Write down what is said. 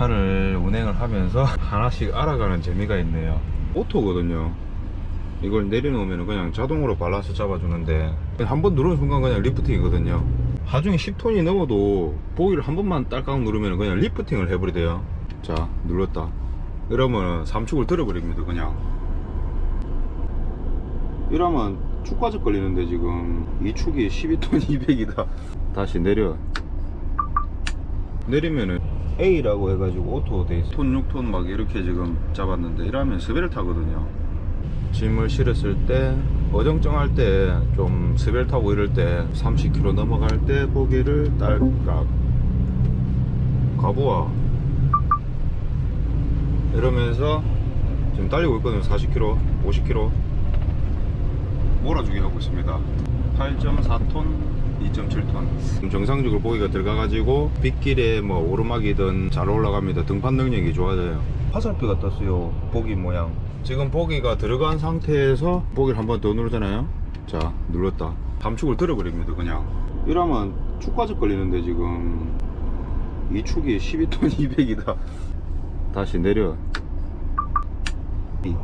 차를 운행을 하면서 하나씩 알아가는 재미가 있네요. 오토거든요. 이걸 내려놓으면 그냥 자동으로 밸런스 잡아주는데 한 번 누르는 순간 그냥 리프팅이거든요. 하중에 10톤이 넘어도 보기를 한 번만 딸깍 누르면 그냥 리프팅을 해버리대요. 자 눌렀다. 이러면 삼축을 들어버립니다 그냥. 이러면 축과적 걸리는데 지금 이 축이 12톤 200이다. 다시 내려. 내리면은 A라고 해가지고 오토 돼 있어. 톤 6톤 막 이렇게 지금 잡았는데 이러면 스벨 타거든요. 짐을 실었을 때 어정쩡할 때 좀 스벨 타고 이럴 때 30km 넘어갈 때 보기를 딸깍 가보아. 이러면서 지금 달리고 있거든요. 40km 50km 몰아주기 하고 있습니다. 8.4톤 2.7톤. 정상적으로 보기가 들어가가지고 빗길에 뭐 오르막이든 잘 올라갑니다. 등판 능력이 좋아져요. 화살표가 떴어요. 보기 모양. 지금 보기가 들어간 상태에서 보기를 한 번 더 누르잖아요. 자 눌렀다. 감축을 들어버립니다 그냥. 이러면 축과적 걸리는데 지금 이 축이 12톤 200이다. 다시 내려. 이